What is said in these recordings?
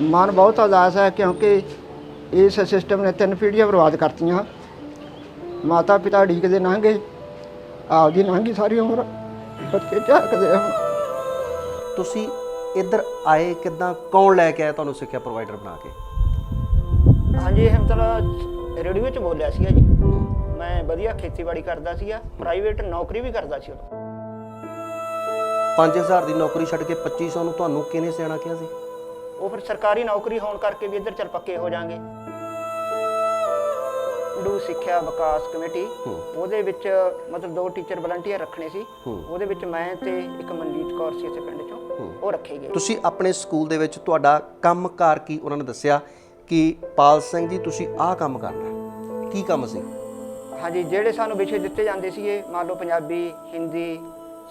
ਮਨ ਬਹੁਤ ਉਦਾਸ ਹੈ ਕਿਉਂਕਿ ਇਸ ਸਿਸਟਮ ਨੇ ਤਿੰਨ ਪੀੜ੍ਹੀਆਂ ਬਰਬਾਦ ਕਰਤੀਆਂ। ਮਾਤਾ ਪਿਤਾ ਢੀਕਦੇ ਲੰਘੇ ਆਪਦੀ ਲੰਘੀ ਸਾਰੀ ਉਮਰ ਬੱਚੇ ਝਾਕਦੇ ਹੁਣ ਤੁਸੀਂ ਇੱਧਰ ਆਏ ਕਿੱਦਾਂ ਕੌਣ ਲੈ ਕੇ ਆਇਆ ਤੁਹਾਨੂੰ ਸਿੱਖਿਆ ਪ੍ਰੋਵਾਈਡਰ ਬਣਾ ਕੇ? ਹਾਂਜੀ ਇਹ ਮਤਲਬ ਰੇਡੀਓ ਵਿੱਚ ਬੋਲਿਆ ਸੀਗਾ ਜੀ। ਮੈਂ ਵਧੀਆ ਖੇਤੀਬਾੜੀ ਕਰਦਾ ਸੀਗਾ ਪ੍ਰਾਈਵੇਟ ਨੌਕਰੀ ਵੀ ਕਰਦਾ ਸੀ ਉਦੋਂ। 5000 ਦੀ ਨੌਕਰੀ ਛੱਡ ਕੇ 2500 ਨੂੰ ਤੁਹਾਨੂੰ ਕਿਹਨੇ ਸਿਆਣਾ ਕਿਹਾ ਸੀ? ਉਹ ਫਿਰ ਸਰਕਾਰੀ ਨੌਕਰੀ ਹੋਣ ਕਰਕੇ ਵੀ ਇੱਧਰ ਚੱਲ ਪੱਕੇ ਹੋ ਜਾਾਂਗੇ ਡੂ ਸਿੱਖਿਆ ਵਿਕਾਸ ਕਮੇਟੀ ਉਹਦੇ ਵਿੱਚ ਮਤਲਬ ਦੋ ਟੀਚਰ ਵਲੰਟੀਅਰ ਰੱਖਣੇ ਸੀ। ਉਹਦੇ ਵਿੱਚ ਮੈਂ ਤੇ ਇੱਕ ਮਨਜੀਤ ਕੌਰ ਸੀ ਇਸੇ ਪਿੰਡ ਚੋਂ। ਉਹ ਰੱਖੇ ਗਏ ਤੁਸੀਂ ਆਪਣੇ ਸਕੂਲ ਦੇ ਵਿੱਚ ਤੁਹਾਡਾ ਕੰਮਕਾਰ ਕੀ? ਉਹਨਾਂ ਨੇ ਦੱਸਿਆ ਕਿ ਪਾਲ ਸਿੰਘ ਜੀ ਤੁਸੀਂ ਆਹ ਕੰਮ ਕਰਨਾ। ਕੀ ਕੰਮ ਸੀ? ਹਾਂਜੀ ਜਿਹੜੇ ਸਾਨੂੰ ਵਿਸ਼ੇ ਦਿੱਤੇ ਜਾਂਦੇ ਸੀਗੇ ਮੰਨ ਲਓ ਪੰਜਾਬੀ ਹਿੰਦੀ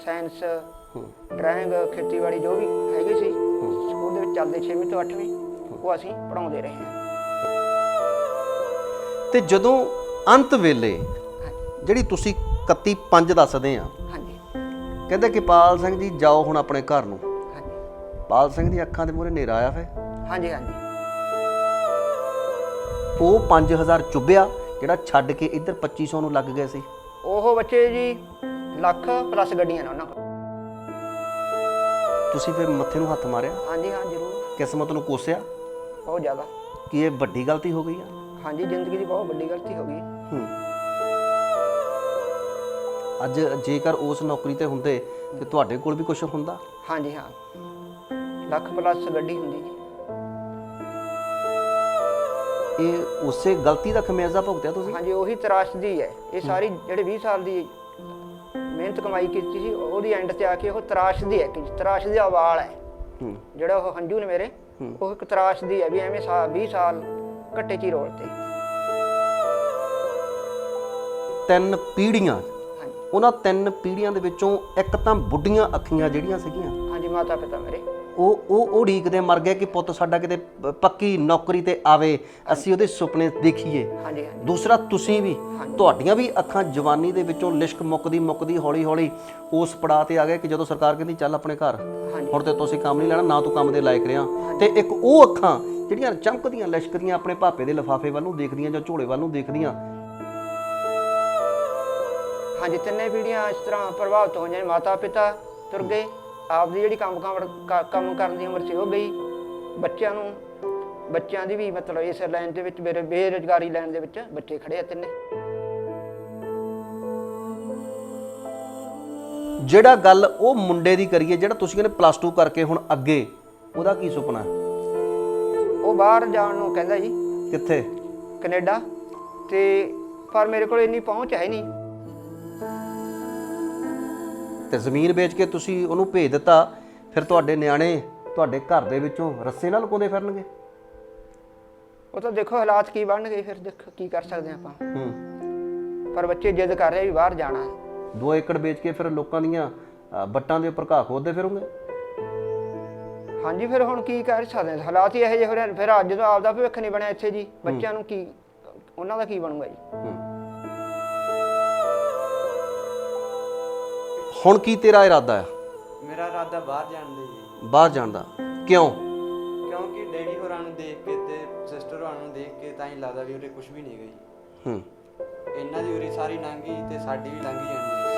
ਸਾਇੰਸ ਡਰਾਇੰਗ ਖੇਤੀਬਾੜੀ ਜੋ ਵੀ ਹੈਗੇ ਸੀ ਚੱਲਦੇ 6ਵੀਂ ਤੋਂ 8ਵੀਂ ਉਹ ਅਸੀਂ ਪੜਾਉਂਦੇ ਰਹੇ ਹਾਂ। ਤੇ ਜਦੋਂ ਅੰਤ ਵੇਲੇ ਜਿਹੜੀ ਤੁਸੀਂ 31 5 ਦੱਸਦੇ ਆ ਹਾਂਜੀ। ਕਹਿੰਦੇ ਕਿ ਪਾਲ ਸਿੰਘ ਜੀ ਜਾਓ ਹੁਣ ਆਪਣੇ ਘਰ ਨੂੰ। ਹਾਂਜੀ। ਪਾਲ ਸਿੰਘ ਦੀ ਅੱਖਾਂ ਦੇ ਮੂਹਰੇ ਹਨੇਰਾ ਆਇਆ ਫੇ ਹਾਂਜੀ ਹਾਂਜੀ। ਉਹ 5000 ਚੁੱਭਿਆ ਜਿਹੜਾ ਛੱਡ ਕੇ ਇੱਧਰ 2500 ਨੂੰ ਲੱਗ ਗਏ ਸੀ। ਉਹ ਬੱਚੇ ਜੀ ਲੱਖ ਪਲੱਸ ਗੱਡੀਆਂ ਨੇ ਉਹਨਾਂ ਕੋਲ। ਤੁਸੀਂ ਫੇ ਮੱਥੇ ਨੂੰ ਹੱਥ ਮਾਰਿਆ? ਹਾਂਜੀ ਹਾਂ ਜ਼ਰੂਰ। ਕਿਸਮਤ ਨੂੰ ਕੋਸਿਆ? ਬਹੁਤ ਜ਼ਿਆਦਾ। ਕਿ ਇਹ ਵੱਡੀ ਗਲਤੀ ਹੋ ਗਈ ਆ? ਹਾਂਜੀ ਜ਼ਿੰਦਗੀ ਦੀ ਬਹੁਤ ਵੱਡੀ ਗਲਤੀ ਹੋ ਗਈ। ਹੂੰ। ਅੱਜ ਜੇਕਰ ਉਸ ਨੌਕਰੀ ਤੇ ਹੁੰਦੇ ਤੇ ਤੁਹਾਡੇ ਕੋਲ ਵੀ ਕੁਝ ਹੁੰਦਾ? ਹਾਂਜੀ ਹਾਂ। ਲੱਖ ਪਲੱਸ ਗੱਡੀ ਹੁੰਦੀ। ਜੀ ਇਹ ਉਸੇ ਗਲਤੀ ਦਾ ਖਮਿਆਜ਼ਾ ਭੁਗਤਿਆ ਤੁਸੀਂ? ਹਾਂਜੀ ਉਹੀ ਤਰਾਸ਼ਦੀ ਹੈ। ਇਹ ਸਾਰੀ ਜਿਹੜੇ 20 ਸਾਲ ਦੀ ਮਿਹਨਤ ਕਮਾਈ ਕੀਤੀ ਸੀ ਉਹਦੀ ਐਂਡ ਤੇ ਆ ਕੇ ਉਹ ਤਰਾਸ਼ਦੀ ਹੈ ਕਿ ਤਰਾਸ਼ ਦਾ ਵਾਲ ਹੈ। ਜਿਹੜਾ ਉਹ ਹੰਝੂ ਨੇ ਮੇਰੇ ਉਹ ਇੱਕ ਤਰਾਸ਼ਦੀ ਹੈ ਵੀ ਐਵੇਂ ਸਾ 20 ਸਾਲ ਘੱਟੇ ਚ ਹੀ ਰੋਲ ਤੇ। ਤਿੰਨ ਪੀੜ੍ਹੀਆਂ। ਹਾਂਜੀ। ਉਹਨਾਂ ਤਿੰਨ ਪੀੜ੍ਹੀਆਂ ਦੇ ਵਿੱਚੋਂ ਇੱਕ ਤਾਂ ਬੁੱਢੀਆਂ ਅੱਖੀਆਂ ਜਿਹੜੀਆਂ ਸੀਗੀਆਂ। ਹਾਂਜੀ ਮਾਤਾ ਪਿਤਾ ਮੇਰੇ। ਉਹ ਉਹ ਉਹ ਢੀਕਦੇ ਮਰ ਗਏ ਕਿ ਪੁੱਤ ਸਾਡਾ ਕਿਤੇ ਪੱਕੀ ਨੌਕਰੀ ਤੇ ਆਵੇ। ਅਸੀਂ ਉਹਦੇ ਸੁਪਨੇ ਦੇਖੀਏ। ਹਾਂਜੀ ਹਾਂਜੀ। ਦੂਸਰਾ ਤੁਸੀਂ ਵੀ ਤੁਹਾਡੀਆਂ ਵੀ ਅੱਖਾਂ ਜਵਾਨੀ ਦੇ ਵਿੱਚੋਂ ਲਿਸ਼ਕ ਮੁੱਕਦੀ ਮੁੱਕਦੀ ਹੌਲੀ ਹੌਲੀ ਉਸ ਪੜਾਅ ਤੇ ਆ ਗਏ ਕਿ ਜਦੋਂ ਸਰਕਾਰ ਕਹਿੰਦੀ ਚੱਲ ਆਪਣੇ ਘਰ। ਹੁਣ ਤੇ ਤੁਸੀਂ ਕੰਮ ਨਹੀਂ ਲੈਣਾ ਨਾ ਤੂੰ ਕੰਮ ਦੇ ਲਾਇਕ ਰਿਹਾ। ਤੇ ਇੱਕ ਉਹ ਅੱਖਾਂ ਜਿਹੜੀਆਂ ਚਮਕਦੀਆਂ ਲਿਸ਼ਕਦੀਆਂ ਆਪਣੇ ਭਾਪੇ ਦੇ ਲਿਫਾਫੇ ਵੱਲ ਨੂੰ ਦੇਖਦੀਆਂ ਜਾਂ ਝੋਲੇ ਵੱਲ ਨੂੰ ਦੇਖਦੀਆਂ। ਹਾਂਜੀ ਤਿੰਨੇ ਪੀੜ੍ਹੀਆਂ ਇਸ ਤਰ੍ਹਾਂ ਪ੍ਰਭਾਵਿਤ ਹੋਈਆਂ ਨੇ ਮਾਤਾ ਪਿਤਾ ਤੁਰ ਗਏ। ਆਪਦੀ ਜਿਹੜੀ ਕੰਮ ਕੰਮ ਕੰਮ ਕਰਨ ਦੀ ਉਮਰ ਸੀ ਉਹ ਗਈ। ਬੱਚਿਆਂ ਨੂੰ ਬੱਚਿਆਂ ਦੀ ਵੀ ਮਤਲਬ ਇਸ ਲਾਈਨ ਦੇ ਵਿੱਚ ਮੇਰੇ ਬੇਰੁਜ਼ਗਾਰੀ ਲਾਈਨ ਦੇ ਵਿੱਚ ਬੱਚੇ ਖੜੇ ਆ ਤਿੰਨੇ। ਜਿਹੜਾ ਗੱਲ ਉਹ ਮੁੰਡੇ ਦੀ ਕਰੀਏ ਜਿਹੜਾ ਤੁਸੀਂ ਕਹਿੰਦੇ ਪਲੱਸ 2 ਕਰਕੇ ਹੁਣ ਅੱਗੇ ਉਹਦਾ ਕੀ ਸੁਪਨਾ? ਹੈ ਉਹ ਬਾਹਰ ਜਾਣ ਨੂੰ ਕਹਿੰਦਾ ਜੀ ਕਿੱਥੇ? ਕੈਨੇਡਾ। ਤੇ ਪਰ ਮੇਰੇ ਕੋਲ ਇੰਨੀ ਪਹੁੰਚ ਹੈ ਨਹੀਂ। ਤੇ ਜ਼ਮੀਨ ਵੇਚ ਕੇ ਤੁਸੀਂ ਉਹਨੂੰ ਭੇਜ ਦਿੱਤਾ ਫਿਰ ਤੁਹਾਡੇ ਨਿਆਣੇ ਤੁਹਾਡੇ ਘਰ ਦੇ ਵਿੱਚੋਂ ਰੱਸੇ ਨਾਲ ਲੁਕਾਉਂਦੇ ਫਿਰਨਗੇ। ਉਹ ਤਾਂ ਦੇਖੋ ਹਾਲਾਤ ਕੀ ਬਣਨਗੇ ਫਿਰ ਦੇਖੋ ਕੀ ਕਰ ਸਕਦੇ ਆਪਾਂ। ਹੂੰ। ਪਰ ਬੱਚੇ ਜਿੱਦ ਕਰ ਰਹੇ ਵੀ ਬਾਹਰ ਜਾਣਾ ਹੈ। 2 ਏਕੜ ਵੇਚ ਕੇ ਫਿਰ ਲੋਕਾਂ ਦੀਆਂ ਅ, ਵੱਟਾਂ ਦੇ ਉੱਪਰ ਘਾਹ ਖੋਦਦੇ ਫਿਰੋਗੇ। ਹਾਂਜੀ ਫਿਰ ਹੁਣ ਕੀ ਕਰ ਸਕਦੇ? ਹਾਂ? ਹਾਲਾਤ ਹੀ ਇਹੋ ਜਿਹੇ ਹੋ ਰਹੇ ਫਿਰ ਅੱਜ ਜਦੋਂ ਆਪਦਾ ਭਵਿੱਖ ਨਹੀਂ ਬਣਿਆ ਇੱਥੇ ਜੀ। ਬੱਚਿਆਂ ਨੂੰ ਕੀ ਉਹਨਾਂ ਦਾ ਕੀ ਬਣੂਗਾ ਜੀ? ਹੁਣ ਕੀ ਤੇਰਾ ਇਰਾਦਾ ਹੈ ਮੇਰਾ ਇਰਾਦਾ ਬਾਹਰ ਜਾਣ ਦਾ ਜੀ ਬਾਹਰ ਜਾਣ ਦਾ। ਕਿਉਂ? ਕਿਉਂਕਿ ਡੈਡੀ ਹੋਰਾਂ ਨੂੰ ਦੇਖ ਕੇ ਤੇ ਸਿਸਟਰ ਹੋਰਾਂ ਨੂੰ ਦੇਖ ਕੇ ਤਾਂ ਹੀ ਲੱਗਦਾ ਵੀ ਉਰੇ ਕੁਝ ਵੀ ਨਹੀਂ ਗਈ ਹੂੰ। ਇਹਨਾਂ ਦੀ ਉਰੇ ਸਾਰੀ ਲੰਘੀ ਤੇ ਸਾਡੀ ਵੀ ਲੰਘੀ ਜਾਣੀ ਹੈ।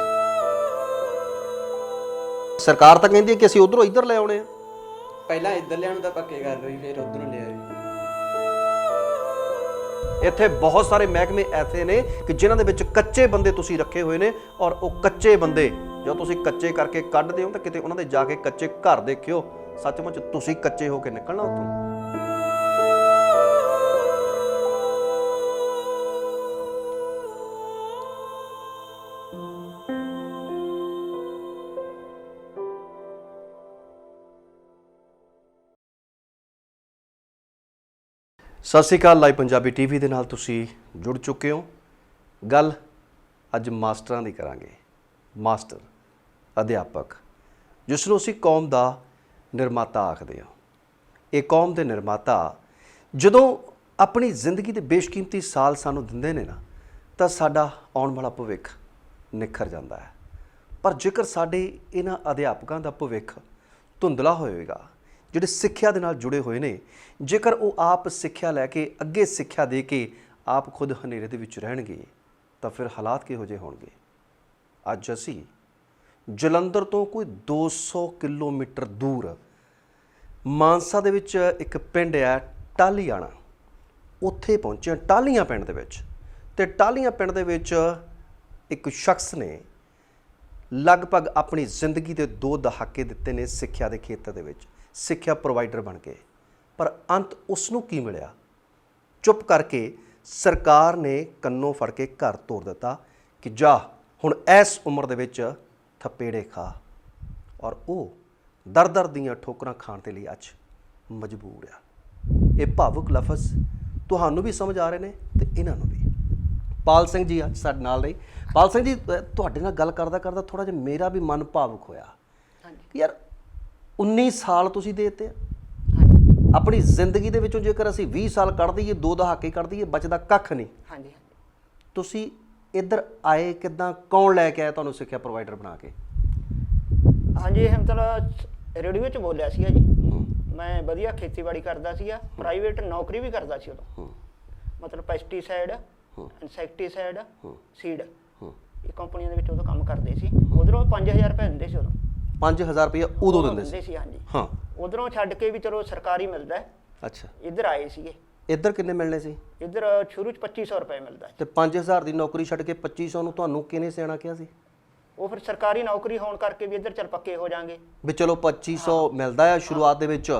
ਸਰਕਾਰ ਤਾਂ ਕਹਿੰਦੀ ਹੈ ਕਿ ਅਸੀਂ ਉਧਰੋਂ ਇੱਧਰ ਲੈ ਆਉਣੇ ਆ। ਪਹਿਲਾਂ ਇੱਧਰ ਲਿਆਉਣ ਦਾ ਪੱਕੇ ਕਰ ਲਈ ਫਿਰ ਉਧਰੋਂ ਲਿਆ ਇੱਥੇ ਬਹੁਤ ਸਾਰੇ ਮਹਿਕਮੇ ਐਸੇ ਨੇ ਕਿ ਜਿਨ੍ਹਾਂ ਦੇ ਵਿੱਚ ਕੱਚੇ ਬੰਦੇ ਤੁਸੀਂ ਰੱਖੇ ਹੋਏ ਨੇ ਔਰ ਉਹ ਕੱਚੇ ਬੰਦੇ ਜਦੋਂ ਤੁਸੀਂ ਕੱਚੇ ਕਰਕੇ ਕੱਢਦੇ ਹੋ ਤਾਂ ਕਿਤੇ ਉਹਨਾਂ ਦੇ ਜਾ ਕੇ ਕੱਚੇ ਘਰ ਦੇਖਿਓ। ਸੱਚਮੁੱਚ ਤੁਸੀਂ ਕੱਚੇ ਹੋ ਕੇ ਨਿਕਲਣਾ ਉੱਥੋਂ। ਸਤਿ ਸ਼੍ਰੀ ਅਕਾਲ ਲਾਈਵ ਪੰਜਾਬੀ ਟੀਵੀ ਦੇ ਨਾਲ ਤੁਸੀਂ ਜੁੜ ਚੁੱਕੇ ਹੋ। ਗੱਲ ਅੱਜ ਮਾਸਟਰਾਂ ਦੀ ਕਰਾਂਗੇ। ਮਾਸਟਰ ਅਧਿਆਪਕ ਜਿਸ ਨੂੰ ਅਸੀਂ ਕੌਮ ਦਾ ਨਿਰਮਾਤਾ ਆਖਦੇ ਹਾਂ। ਇਹ ਕੌਮ ਦੇ ਨਿਰਮਾਤਾ ਜਦੋਂ ਆਪਣੀ ਜ਼ਿੰਦਗੀ ਦੇ ਬੇਸ਼ਕੀਮਤੀ ਸਾਲ ਸਾਨੂੰ ਦਿੰਦੇ ਨੇ ਨਾ, ਤਾਂ ਸਾਡਾ ਆਉਣ ਵਾਲਾ ਭਵਿੱਖ ਨਿਖਰ ਜਾਂਦਾ ਹੈ। ਪਰ ਜੇਕਰ ਸਾਡੇ ਇਹਨਾਂ ਅਧਿਆਪਕਾਂ ਦਾ ਭਵਿੱਖ ਧੁੰਦਲਾ ਹੋਵੇਗਾ ਜਿਹੜੇ ਸਿੱਖਿਆ ਦੇ ਨਾਲ ਜੁੜੇ ਹੋਏ ਨੇ, ਜੇਕਰ ਉਹ ਆਪ ਸਿੱਖਿਆ ਲੈ ਕੇ, ਅੱਗੇ ਸਿੱਖਿਆ ਦੇ ਕੇ ਆਪ ਖੁਦ ਹਨੇਰੇ ਦੇ ਵਿੱਚ ਰਹਿਣਗੇ, ਤਾਂ ਫਿਰ ਹਾਲਾਤ ਕਿਹੋ ਜਿਹੇ ਹੋਣਗੇ? ਅੱਜ ਅਸੀਂ ਜਲੰਧਰ ਤੋਂ ਕੋਈ 200 ਕਿਲੋਮੀਟਰ ਦੂਰ ਮਾਨਸਾ ਦੇ ਵਿੱਚ ਇੱਕ ਪਿੰਡ ਆ ਟਾਲੀਆਣਾ ਉੱਥੇ ਪਹੁੰਚੇ ਹਾਂ, ਟਾਲੀਆਂ ਪਿੰਡ ਦੇ ਵਿੱਚ। ਤੇ ਟਾਲੀਆਂ ਪਿੰਡ ਦੇ ਵਿੱਚ ਇੱਕ ਸ਼ਖਸ ਨੇ ਲਗਭਗ ਆਪਣੀ ਜ਼ਿੰਦਗੀ ਦੇ ਦੋ ਦਹਾਕੇ ਦਿੱਤੇ ਨੇ ਸਿੱਖਿਆ ਦੇ ਖੇਤਰ ਦੇ ਵਿੱਚ ਸਿੱਖਿਆ ਪ੍ਰੋਵਾਈਡਰ ਬਣ ਕੇ। ਪਰ ਅੰਤ ਉਸ ਨੂੰ ਕੀ ਮਿਲਿਆ? ਚੁੱਪ ਕਰਕੇ ਸਰਕਾਰ ਨੇ ਕੰਨੋਂ ਫੜ ਕੇ ਘਰ ਤੋਰ ਦਿੱਤਾ ਕਿ ਜਾ ਹੁਣ ਇਸ ਉਮਰ ਦੇ ਵਿੱਚ ਥਪੇੜੇ ਖਾ ਔਰ ਉਹ ਦਰ-ਦਰ ਦੀਆਂ ਠੋਕਰਾਂ ਖਾਣ ਦੇ ਲਈ ਅੱਜ ਮਜਬੂਰ ਆ। ਇਹ ਭਾਵੁਕ ਲਫ਼ਜ਼ ਤੁਹਾਨੂੰ ਵੀ ਸਮਝ ਆ ਰਹੇ ਨੇ ਤੇ ਇਹਨਾਂ ਨੂੰ ਵੀ। ਪਾਲ ਸਿੰਘ ਜੀ ਅੱਜ ਸਾਡੇ ਨਾਲ ਨੇ। ਪਾਲ ਸਿੰਘ ਜੀ ਤੁਹਾਡੇ ਨਾਲ ਗੱਲ ਕਰਦਾ ਕਰਦਾ ਥੋੜਾ ਜਿਹਾ ਮੇਰਾ ਵੀ ਮਨ ਭਾਵੁਕ ਹੋਇਆ ਹਾਂਜੀ। ਯਾਰ 19 ਸਾਲ ਤੁਸੀਂ ਦੇ ਦਿੱਤੇ ਆਪਣੀ ਜ਼ਿੰਦਗੀ ਦੇ ਵਿੱਚੋਂ ਜੇਕਰ ਅਸੀਂ 20 ਸਾਲ ਕੱਢ ਦਈਏ ਦੋ ਦਹਾਕੇ ਕੱਢ ਦਈਏ ਬਚਦਾ ਕੱਖ ਨਹੀਂ। ਹਾਂਜੀ। ਤੁਸੀਂ ਇੱਧਰ ਆਏ ਕਿਦਾਂ? ਕੌਣ ਲੈ ਕੇ ਆਇਆ ਤੁਹਾਨੂੰ ਸਿੱਖਿਆ ਪ੍ਰੋਵਾਈਡਰ ਬਣਾ ਕੇ? ਹਾਂਜੀ ਇਹ ਮਤਲਬ ਰੇਡੀਓ 'ਚ ਬੋਲਿਆ ਸੀਗਾ ਜੀ। ਮੈਂ ਵਧੀਆ ਖੇਤੀਬਾੜੀ ਕਰਦਾ ਸੀਗਾ ਪ੍ਰਾਈਵੇਟ ਨੌਕਰੀ ਵੀ ਕਰਦਾ ਸੀ ਉਦੋਂ। ਮਤਲਬ ਪੈਸਟੀਸਾਈਡ ਇਨਸੈਕਟੀਸਾਈਡ ਸੀਡ ਇਹ ਕੰਪਨੀਆਂ ਦੇ ਵਿੱਚ ਉਦੋਂ ਕੰਮ ਕਰਦੇ ਸੀ। ਉਧਰੋਂ 5000 ਰੁਪਏ ਦਿੰਦੇ ਸੀ ਉਦੋਂ। 5000 ਰੁਪਏ ਉਦੋਂ ਦਿੰਦੇ ਸੀ ਹਾਂਜੀ। ਹਾਂ। ਉਧਰੋਂ ਛੱਡ ਕੇ ਵੀ ਚਲੋ ਸਰਕਾਰੀ ਮਿਲਦਾ। ਅੱਛਾ। ਇੱਧਰ ਆਏ ਸੀਗੇ। ਇੱਧਰ ਕਿੰਨੇ ਮਿਲਣੇ ਸੀ? ਇੱਧਰ ਸ਼ੁਰੂ 'ਚ 2500 ਰੁਪਏ ਮਿਲਦਾ ਤੇ 5000 ਦੀ ਨੌਕਰੀ ਛੱਡ ਕੇ 2500 ਨੂੰ ਤੁਹਾਨੂੰ ਕਿਹਨੇ ਸਿਆਣਾ ਕਿਹਾ ਸੀ? ਉਹ ਫਿਰ ਸਰਕਾਰੀ ਨੌਕਰੀ ਹੋਣ ਕਰਕੇ ਵੀ ਇੱਧਰ ਚੱਲ ਪੱਕੇ ਹੋ ਜਾਾਂਗੇ ਵੀ ਚਲੋ 2500 ਮਿਲਦਾ ਆ ਸ਼ੁਰੂਆਤ ਦੇ ਵਿੱਚ।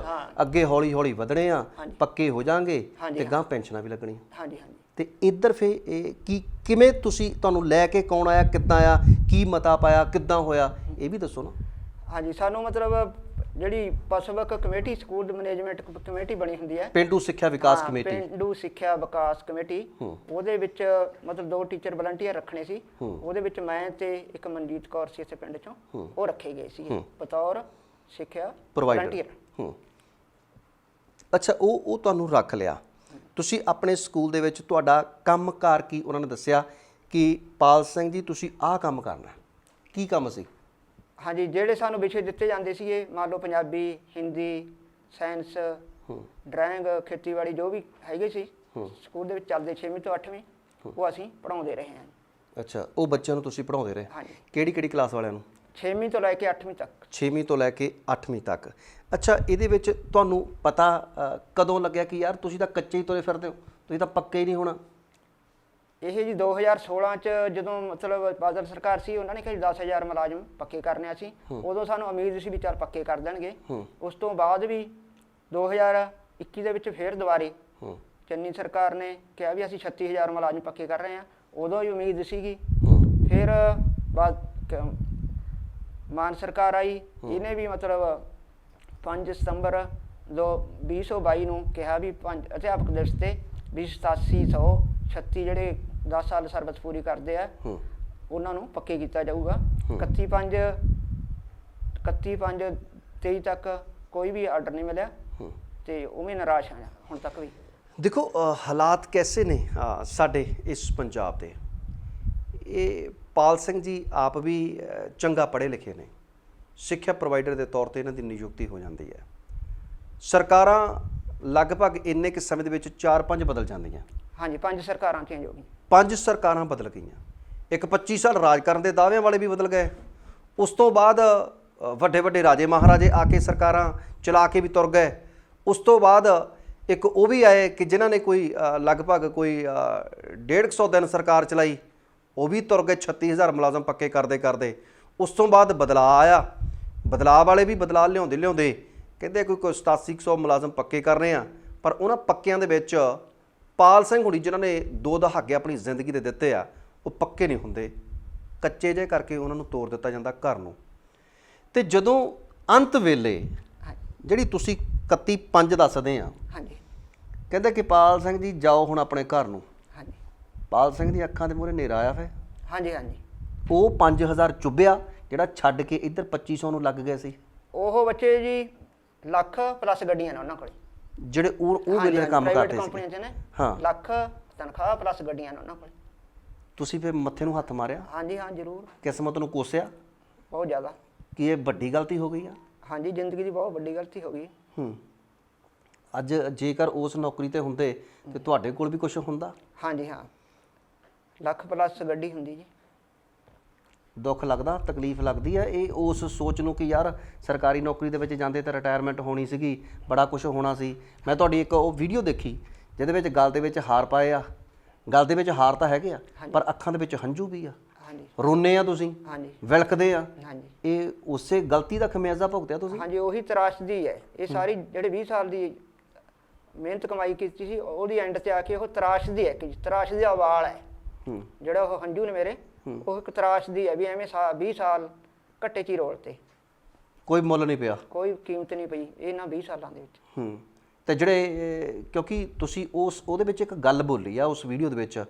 ਅੱਗੇ ਹੌਲੀ ਹੌਲੀ ਵਧਣੇ ਆ। ਪੱਕੇ ਹੋ ਜਾਾਂਗੇ ਤੇ ਗਾਂ ਪੈਨਸ਼ਨਾਂ ਵੀ ਲੱਗਣੀਆਂ। ਹਾਂਜੀ ਹਾਂਜੀ। ਤੇ ਇੱਧਰ ਫੇ ਇਹ ਕੀ ਕਿਵੇਂ ਤੁਸੀਂ ਤੁਹਾਨੂੰ ਲੈ ਕੇ ਕੌਣ ਆਇਆ ਕਿੱਦਾਂ ਆਇਆ ਕੀ ਮਤਾ ਪਾਇਆ ਕਿੱਦਾਂ ਹੋਇਆ? ਇਹ ਵੀ ਦੱਸੋ ਨਾ। ਹਾਂਜੀ ਸਾਨੂੰ ਮਤਲਬ ਜਿਹੜੀ ਪਸਵਕ ਕਮੇਟੀ ਸਕੂਲ ਮੈਨੇਜਮੈਂਟ ਕਮੇਟੀ ਬਣੀ ਹੁੰਦੀ ਹੈ। ਪਿੰਡੂ ਸਿੱਖਿਆ ਵਿਕਾਸ ਹਾਂ, ਕਮੇਟੀ। ਪਿੰਡੂ ਸਿੱਖਿਆ ਵਿਕਾਸ ਕਮੇਟੀ। ਉਹਦੇ ਵਿੱਚ ਮਤਲਬ ਦੋ ਟੀਚਰ ਵਲੰਟੀਅਰ ਰੱਖਣੇ ਸੀ। ਉਹਦੇ ਵਿੱਚ ਮੈਂ ਤੇ ਇੱਕ ਮਨਜੀਤ ਕੌਰ ਸੀ ਇਸੇ ਪਿੰਡ ਚੋਂ। ਉਹ ਰੱਖੇ ਗਏ ਸੀ। ਬਤੌਰ ਸਿੱਖਿਆ ਪ੍ਰੋਵਾਈਡਰ volunteer। ਹੂੰ। ਅੱਛਾ ਉਹ ਉਹ ਤੁਹਾਨੂੰ ਰੱਖ ਲਿਆ। ਤੁਸੀਂ ਆਪਣੇ ਸਕੂਲ ਦੇ ਵਿੱਚ ਤੁਹਾਡਾ ਕੰਮਕਾਰ ਕੀ? ਉਹਨਾਂ ਨੇ ਦੱਸਿਆ ਕਿ ਪਾਲ ਸਿੰਘ ਜੀ ਤੁਸੀਂ ਆਹ ਕੰਮ ਕਰਨਾ। ਹੈ। ਕੀ ਕੰਮ ਸੀ? ਹਾਂਜੀ ਜਿਹੜੇ ਸਾਨੂੰ ਵਿਸ਼ੇ ਦਿੱਤੇ ਜਾਂਦੇ ਸੀਗੇ ਮੰਨ ਲਓ ਪੰਜਾਬੀ ਹਿੰਦੀ ਸਾਇੰਸ ਡਰਾਇੰਗ ਖੇਤੀਬਾੜੀ ਜੋ ਵੀ ਹੈਗੇ ਸੀ ਸਕੂਲ ਦੇ ਵਿੱਚ ਚੱਲਦੇ 6ਵੀਂ ਤੋਂ 8ਵੀਂ ਉਹ ਅਸੀਂ ਪੜਾਉਂਦੇ ਰਹੇ ਹਾਂ। ਅੱਛਾ ਉਹ ਬੱਚਿਆਂ ਨੂੰ ਤੁਸੀਂ ਪੜਾਉਂਦੇ ਰਹੇ? ਕਿਹੜੀ ਕਿਹੜੀ ਕਲਾਸ ਵਾਲਿਆਂ ਨੂੰ? 6ਵੀਂ ਤੋਂ ਲੈ ਕੇ 8ਵੀਂ ਤੱਕ। 6ਵੀਂ ਤੋਂ ਲੈ ਕੇ 8ਵੀਂ ਤੱਕ। ਅੱਛਾ ਇਹਦੇ ਵਿੱਚ ਤੁਹਾਨੂੰ ਪਤਾ ਕਦੋਂ ਲੱਗਿਆ ਕਿ ਯਾਰ ਤੁਸੀਂ ਤਾਂ ਕੱਚੇ ਹੀ ਤੁਰੇ ਫਿਰਦੇ ਹੋ ਤੁਸੀਂ ਤਾਂ ਪੱਕੇ ਹੀ ਨਹੀਂ ਹੋਣਾ? ਇਹ ਜੀ 2016 ਚ ਜਦੋਂ ਮਤਲਬ ਬਾਦਲ ਸਰਕਾਰ ਸੀ ਉਹਨਾਂ ਨੇ ਕਿਹਾ 10000 ਮੁਲਾਜ਼ਮ ਪੱਕੇ ਕਰਨੇ ਸੀ ਉਦੋਂ ਸਾਨੂੰ ਉਮੀਦ ਸੀ ਵੀ ਚੱਲ ਪੱਕੇ ਕਰ ਦੇਣਗੇ। ਉਸ ਤੋਂ ਬਾਅਦ ਵੀ 2021 ਦੇ ਵਿੱਚ ਫੇਰ ਦੁਬਾਰੇ ਚੰਨੀ ਸਰਕਾਰ ਨੇ ਕਿਹਾ ਵੀ ਅਸੀਂ 36000 ਮੁਲਾਜ਼ਮ ਪੱਕੇ ਕਰ ਰਹੇ ਹਾਂ ਉਦੋਂ ਹੀ ਉਮੀਦ ਸੀਗੀ। ਫਿਰ ਬਾਅਦ ਮਾਨ ਸਰਕਾਰ ਆਈ। ਇਹਨੇ ਵੀ ਮਤਲਬ 5 ਸਤੰਬਰ ਦੋ 2022 ਨੂੰ ਕਿਹਾ ਵੀ ਪੰਜ ਅਧਿਆਪਕ ਦਿਵਸ ਤੇ ਵੀ 8736 ਜਿਹੜੇ 10 ਸਾਲ ਸਰਵਿਸ ਪੂਰੀ ਕਰਦੇ ਆ। ਹੂੰ। ਉਹਨਾਂ ਨੂੰ ਪੱਕੇ ਕੀਤਾ ਜਾਊਗਾ। 31 5 31 5 23 ਤੱਕ ਕੋਈ ਵੀ ਆਰਡਰ ਨਹੀਂ ਮਿਲਿਆ। ਹੂੰ। ਤੇ ਉਵੇਂ ਨਿਰਾਸ਼ ਹਾਂ ਹੁਣ ਤੱਕ ਵੀ। ਦੇਖੋ ਹਾਲਾਤ ਕੈਸੇ ਨੇ ਸਾਡੇ ਇਸ ਪੰਜਾਬ ਦੇ? ਇਹ ਪਾਲ ਸਿੰਘ ਜੀ ਆਪ ਵੀ ਚੰਗਾ ਪੜ੍ਹੇ ਲਿਖੇ ਨੇ। ਸਿੱਖਿਆ ਪ੍ਰੋਵਾਈਡਰ ਦੇ ਤੌਰ ਤੇ ਇਹਨਾਂ ਦੀ ਨਿਯੁਕਤੀ ਹੋ ਜਾਂਦੀ ਹੈ। ਸਰਕਾਰਾਂ ਲਗਭਗ ਇੰਨੇ ਕੁ ਸਮੇਂ ਦੇ ਵਿੱਚ 4-5 ਬਦਲ ਜਾਂਦੀਆਂ। ਹਾਂਜੀ ਪੰਜ ਸਰਕਾਰਾਂ ਚੇਂਜ ਹੋ ਗਈਆਂ। ਪੰਜ ਸਰਕਾਰਾਂ ਬਦਲ ਗਈਆਂ। ਇੱਕ 25 ਸਾਲ ਰਾਜ ਕਰਨ ਦੇ ਦਾਅਵਿਆਂ ਵਾਲੇ ਵੀ ਬਦਲ ਗਏ। ਉਸ ਤੋਂ ਬਾਅਦ ਵੱਡੇ ਵੱਡੇ ਰਾਜੇ ਮਹਾਰਾਜੇ ਆ ਕੇ ਸਰਕਾਰਾਂ ਚਲਾ ਕੇ ਵੀ ਤੁਰ ਗਏ। ਉਸ ਤੋਂ ਬਾਅਦ ਇੱਕ ਉਹ ਵੀ ਆਏ ਕਿ ਜਿਨ੍ਹਾਂ ਨੇ ਕੋਈ ਲਗਭਗ ਕੋਈ ਅ, 150 ਦਿਨ ਸਰਕਾਰ ਚਲਾਈ ਉਹ ਵੀ ਤੁਰ ਗਏ 36000 ਮੁਲਾਜ਼ਮ ਪੱਕੇ ਕਰਦੇ ਕਰਦੇ। ਉਸ ਤੋਂ ਬਾਅਦ ਬਦਲਾਅ ਆਇਆ। ਬਦਲਾਅ ਵਾਲੇ ਵੀ ਬਦਲਾਅ ਲਿਆਉਂਦੇ ਲਿਆਉਂਦੇ ਕਹਿੰਦੇ ਕੋਈ ਕੋਈ 8700 ਮੁਲਾਜ਼ਮ ਪੱਕੇ ਕਰ ਰਹੇ ਆ। ਪਰ ਉਹਨਾਂ ਪੱਕਿਆਂ ਦੇ ਵਿੱਚ ਪਾਲ ਸਿੰਘ ਹੁਣੀ ਜਿਨ੍ਹਾਂ ਨੇ ਦੋ ਦਹਾਕੇ ਆਪਣੀ ਜ਼ਿੰਦਗੀ ਦੇ ਦਿੱਤੇ ਆ ਉਹ ਪੱਕੇ ਨਹੀਂ ਹੁੰਦੇ। ਕੱਚੇ ਜੇ ਕਰਕੇ ਉਹਨਾਂ ਨੂੰ ਤੋੜ ਦਿੱਤਾ ਜਾਂਦਾ ਘਰ ਨੂੰ। ਤੇ ਜਦੋਂ ਅੰਤ ਵੇਲੇ ਜਿਹੜੀ ਤੁਸੀਂ 31 5 ਦੱਸਦੇ ਆ ਹਾਂਜੀ। ਕਹਿੰਦੇ ਕਿ ਪਾਲ ਸਿੰਘ ਜੀ ਜਾਓ ਹੁਣ ਆਪਣੇ ਘਰ ਨੂੰ। ਹਾਂਜੀ। ਪਾਲ ਸਿੰਘ ਦੀ ਅੱਖਾਂ ਦੇ ਮੂਹਰੇ ਹਨੇਰਾ ਆਇਆ ਫੇ ਹਾਂਜੀ ਹਾਂਜੀ। ਉਹ 5000 ਚੁੱਭਿਆ ਜਿਹੜਾ ਛੱਡ ਕੇ ਇੱਧਰ 2500 ਨੂੰ ਲੱਗ ਗਏ ਸੀ। ਉਹ ਬੱਚੇ ਜੀ ਲੱਖ ਪਲੱਸ ਗੱਡੀਆਂ ਨੇ ਉਹਨਾਂ ਕੋਲ। ਜਿਹੜੇ ਉਹ ਉਹ ਵੇਲੇ ਕੰਮ ਕਰਦੇ ਕੰਪਨੀਆਂ ਸੀ। 'ਚ ਨੇ ਹਾਂ। ਲੱਖ ਤਨਖਾਹ ਪਲੱਸ ਗੱਡੀਆਂ ਨੇ ਉਹਨਾਂ ਕੋਲ। ਤੁਸੀਂ ਫੇ ਮੱਥੇ ਨੂੰ ਹੱਥ ਮਾਰਿਆ? ਹਾਂਜੀ ਹਾਂ ਜ਼ਰੂਰ। ਕਿਸਮਤ ਨੂੰ ਕੋਸਿਆ? ਬਹੁਤ ਜ਼ਿਆਦਾ। ਕਿ ਇਹ ਵੱਡੀ ਗਲਤੀ ਹੋ ਗਈ ਆ? ਹਾਂਜੀ ਜ਼ਿੰਦਗੀ ਦੀ ਬਹੁਤ ਵੱਡੀ ਗਲਤੀ ਹੋ ਗਈ। ਹੂੰ। ਅੱਜ ਜੇਕਰ ਉਸ ਨੌਕਰੀ ਤੇ ਹੁੰਦੇ ਤੇ ਤੁਹਾਡੇ ਕੋਲ ਵੀ ਕੁਝ ਹੁੰਦਾ? ਹਾਂਜੀ ਹਾਂ। ਲੱਖ ਪਲੱਸ ਗੱਡੀ ਹੁੰਦੀ ਜੀ। ਦੁੱਖ ਲੱਗਦਾ ਤਕਲੀਫ ਲੱਗਦੀ ਹੈ। ਇਹ ਉਸ ਸੋਚ ਨੂੰ ਕਿ ਯਾਰ ਸਰਕਾਰੀ ਨੌਕਰੀ ਦੇ ਵਿੱਚ ਜਾਂਦੇ ਤਾਂ ਰਿਟਾਇਰਮੈਂਟ ਹੋਣੀ ਸੀਗੀ ਬੜਾ ਕੁਝ ਹੋਣਾ ਸੀ। ਮੈਂ ਤੁਹਾਡੀ ਇੱਕ ਉਹ ਵੀਡੀਓ ਦੇਖੀ ਜਿਹਦੇ ਵਿੱਚ ਗਲ ਦੇ ਵਿੱਚ ਹਾਰ ਪਾਏ ਆ। ਗਲ ਦੇ ਵਿੱਚ ਹਾਰ ਤਾਂ ਹੈਗੇ ਆ ਪਰ ਅੱਖਾਂ ਦੇ ਵਿੱਚ ਹੰਝੂ ਵੀ ਆ। ਹਾਂਜੀ। ਰੋਨੇ ਆ ਤੁਸੀਂ ਹਾਂਜੀ। ਵਿਲਕਦੇ ਆ। ਹਾਂਜੀ। ਇਹ ਉਸੇ ਗਲਤੀ ਦਾ ਖਮਿਆਜ਼ਾ ਭੁਗਤਿਆ ਤੁਸੀਂ? ਹਾਂਜੀ ਉਹੀ ਤਰਾਸ਼ਦੀ ਹੈ। ਇਹ ਸਾਰੀ ਜਿਹੜੇ 20 ਸਾਲ ਦੀ ਮਿਹਨਤ ਕਮਾਈ ਕੀਤੀ ਸੀ ਉਹਦੀ ਐਂਡ ਤੇ ਆ ਕੇ ਉਹ ਤਰਾਸ਼ਦੀ ਹੈ ਕਿ ਤਰਾਸ਼ਦੀ ਦਾ ਵਾਲ ਹੈ। ਹੂੰ। ਜਿਹੜਾ ਉਹ ਹੰਝੂ ਨੇ ਮੇਰੇ ਉਹ ਇੱਕ ਤਰਾਸ਼ਦੀ ਹੈ ਵੀ ਐਵੇਂ ਸਾ- 20 ਸਾਲ ਘੱਟੇ ਚੀ ਰੋਲ ਤੇ। ਕੋਈ ਮੁੱਲ ਨਹੀਂ ਪਿਆ। ਕੋਈ ਕੀਮਤ ਨਹੀਂ ਪਈ ਇਹਨਾਂ 20 ਸਾਲਾਂ ਦੇ ਵਿੱਚ। ਹੂੰ। ਤੇ ਜਿਹੜੇ ਕਿਉਂਕਿ ਤੁਸੀਂ ਉਸ ਉਹਦੇ ਵਿੱਚ ਇੱਕ ਗੱਲ ਬੋਲੀ ਆ ਉਸ ਵੀਡੀਓ ਦੇ ਵਿੱਚ